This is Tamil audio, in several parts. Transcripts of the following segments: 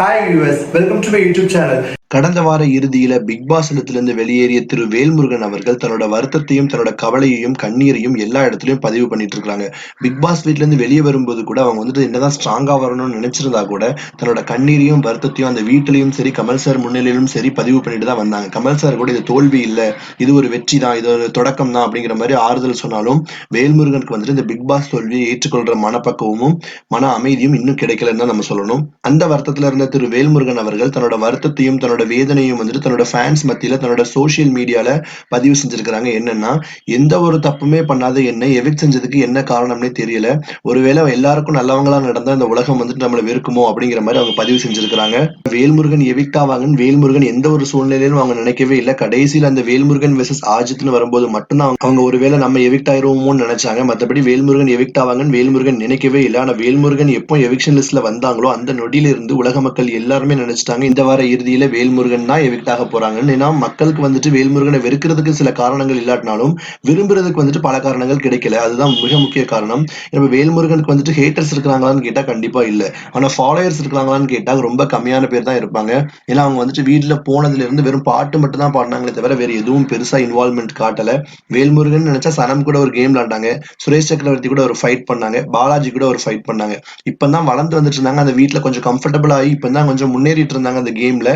Hi viewers welcome to my YouTube channel கடந்த வார இறுதியில பிக் பாஸ் இடத்திலிருந்து வெளியேறிய திரு வேல்முருகன் அவர்கள் தன்னோட வருத்தத்தையும் தன்னோட கவலையையும் கண்ணீரையும் எல்லா இடத்துலயும் பதிவு பண்ணிட்டு இருக்காங்க. பிக் பாஸ் வீட்ல இருந்து வெளியே வரும்போது கூட அவங்க வந்துட்டு என்னதான் ஸ்ட்ராங்கா வரணும்னு நினைச்சிருந்தா கூட தன்னோட கண்ணீரையும் வருத்தத்தையும் அந்த வீட்டிலையும் சரி கமல் சார் முன்னிலையிலும் சரி பதிவு பண்ணிட்டு தான் வந்தாங்க. கமல் சார் கூட இது தோல்வி இல்ல இது ஒரு வெற்றி தான் இது ஒரு தொடக்கம் தான் அப்படிங்கிற மாதிரி ஆறுதல் சொன்னாலும் வேல்முருகனுக்கு வந்துட்டு இந்த பிக் பாஸ் தோல்வியை ஏற்றுக்கொள்ற மனப்பக்குவமும் மன அமைதியும் இன்னும் கிடைக்கலன்னு தான் நம்ம சொல்லணும். அந்த வருத்தத்துல இருந்த திரு வேல்முருகன் அவர்கள் தன்னோட வருத்தத்தையும் தன்னோட தன்னோட வேதனையும் வந்துட்டு தன்னோட ஃபேன்ஸ் மத்தியில தன்னோட சோஷியல் மீடியால பதிவு செஞ்சிருக்கிறாங்க. என்னன்னா எந்த ஒரு தப்புமே பண்ணாத என்ன எவிக் செஞ்சதுக்கு என்ன காரணம்னே தெரியல. ஒருவேளை எல்லாருக்கும் நல்லவங்களா நடந்தா இந்த உலகம் வந்துட்டு நம்மளை வெறுக்குமோ அப்படிங்கிற மாதிரி அவங்க பதிவு செஞ்சிருக்கிறாங்க. வேல்முருகன் எவிக்ட் ஆவாங்கன்னு வேல்முருகன் எந்த ஒரு சூழ்நிலையிலும் அவங்க நினைக்கவே இல்லை. கடைசியில் அந்த வேல்முருகன் வெர்சஸ் ஆஜித்னு வரும்போது மட்டும்தான் அவங்க- ஒருவேளை நம்ம எவிக்ட் ஆயிருவோமோன்னு நினைச்சாங்க. மற்றபடி வேல்முருகன் எவிக்ட் ஆவாங்கன்னு வேல்முருகன் நினைக்கவே இல்லை. ஆனால் வேல்முருகன் எப்போ எவிக்ஷன் லிஸ்ட்ல வந்தாங்களோ அந்த நொடியிலிருந்து உலக மக்கள் எல்லாருமே நினைச்சிட்டாங்க. இந்த வார இறுதியில வேல் வேல்முருகன் தான் எவிக்ட் ஆக போறாங்கன்னு ஏன்னா மக்களுக்கு வந்துட்டு வேல்முருகனை வெறுக்கிறதுக்கு சில காரணங்கள் இல்லாட்டினாலும் விரும்புறதுக்கு வந்துட்டு பல காரணங்கள் கிடைக்கல. அதுதான் மிக முக்கிய காரணம். இப்போ வேல்முருகனுக்கு வந்துட்டு ஹேட்டர்ஸ் இருக்கிறாங்களான்னு கேட்டா கண்டிப்பா இல்லை. ஆனா ஃபாலோயர்ஸ் இருக்கிறாங்களான்னு கேட்டா ரொம்ப கம்மியான பேர் தான் இருப்பாங்க. ஏன்னா அவங்க வந்துட்டு வீட்டுல போனதுல இருந்து வெறும் பாட்டு மட்டும் தான் பாடினாங்களே தவிர வேற எதுவும் பெருசா இன்வால்மெண்ட் காட்டல. வேல்முருகன் நினைச்சா சனம் கூட ஒரு கேம் விளாண்டாங்க. சுரேஷ் சக்கரவர்த்தி கூட ஒரு ஃபைட் பண்ணாங்க. பாலாஜி கூட ஒரு ஃபைட் பண்ணாங்க. இப்பதான் வளர்ந்து வந்துட்டு இருந்தாங்க. அந்த வீட்டில் கொஞ்சம் கம்ஃபர்டபுள் ஆகி இப்பதான் கொஞ்சம் முன்னேறிட்டு இருந்தாங்க அந்த கேம்ல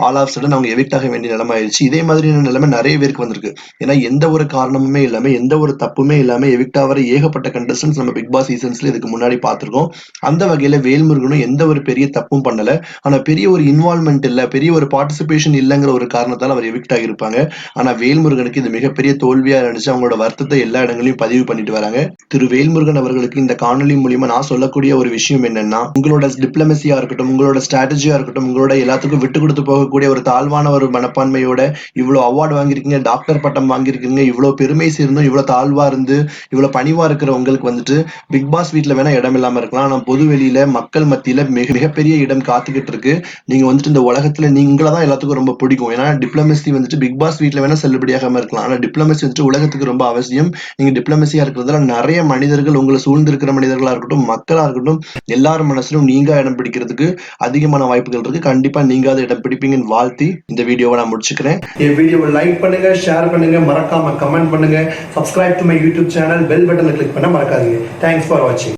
ஆல் ஆஃப் சடன் அவங்க எவிக்ட் ஆக வேண்டிய நிலைமை ஆயிடுச்சு. இதே மாதிரியான நிலைமை நிறைய பேருக்கு வந்திருக்கு. ஏன்னா எந்த ஒரு காரணமுமே இல்லாம எந்த ஒரு தப்புமே இல்லாம எவிக்ட் ஆகிற ஏகப்பட்ட கண்டஸ்டன்ஸ் நம்ம பிக் பாஸ் சீசன்ஸ்ல இதுக்கு முன்னாடி பார்த்துருக்கோம். அந்த வகையில வேல்முருகனும் எந்த ஒரு பெரிய தப்பும் பண்ணல. ஆனா பெரிய ஒரு இன்வால்மெண்ட் இல்ல பெரிய ஒரு பார்ட்டிசிபேஷன் இல்லைங்கிற ஒரு காரணத்தால் அவர் எவிக்ட் ஆகியிருப்பாங்க. ஆனா வேல்முருகனுக்கு இது மிகப்பெரிய தோல்வியா இருந்துச்சு. அவங்களோட வருத்தத்தை எல்லா இடங்களையும் பதிவு பண்ணிட்டு வராங்க. திரு வேல்முருகன் அவர்களுக்கு இந்த காணொலி மூலியமா நான் சொல்லக்கூடிய ஒரு விஷயம் என்னன்னா உங்களோட டிப்ளமசியா இருக்கட்டும் உங்களோட ஸ்ட்ராட்டஜியா இருக்கட்டும் உங்களோட எல்லாத்துக்கும் விட்டு கொடுத்து இருக்கக்கூடிய ஒரு தாழ்வான ஒரு மனப்பான்மையோட இவ்வளவு அவார்டு வாங்கியிருக்கீங்க டாக்டர் பட்டம் வாங்கியிருக்கீங்க இவ்வளவு பெருமை சேர்ந்தும் இவ்வளவு தாழ்வா இருந்து இவ்வளவு பணிவா இருக்கிற உங்களுக்கு வந்துட்டு பிக் பாஸ் வீட்ல வேணா இடம் இல்லாம இருக்கலாம். ஆனா பொது வெளியில மக்கள் மத்தியில மிக மிகப்பெரிய இடம் காத்துக்கிட்டு இருக்கு. நீங்க வந்துட்டு இந்த உலகத்துல நீங்கள தான் எல்லாத்துக்கும் ரொம்ப பிடிக்கும். ஏன்னா டிப்ளமசி வந்துட்டு பிக் பாஸ் வீட்ல வேணா செல்லுபடியாகாம இருக்கலாம். ஆனா டிப்ளமசி வந்துட்டு உலகத்துக்கு ரொம்ப அவசியம். நீங்க டிப்ளமசியா இருக்கிறதுல நிறைய மனிதர்கள் உங்களை சூழ்ந்து இருக்கிற மனிதர்களா இருக்கட்டும் மக்களா இருக்கட்டும் எல்லார் மனசிலும் நீங்க இடம் பிடிக்கிறதுக்கு அதிகமான வாய்ப்புகள் இருக்கு. கண்டிப்பா நீங்க அதை இடம் பிடிப்பீங்க. பிடிப்பீங்கன்னு வாழ்த்தி இந்த வீடியோவை நான் முடிச்சுக்கிறேன். என் வீடியோவை லைக் பண்ணுங்க ஷேர் பண்ணுங்க மறக்காம கமெண்ட் பண்ணுங்க. Subscribe to my YouTube channel bell பட்டனை கிளிக் பண்ண மறக்காதீங்க. தேங்க்ஸ் ஃபார் வாட்சிங்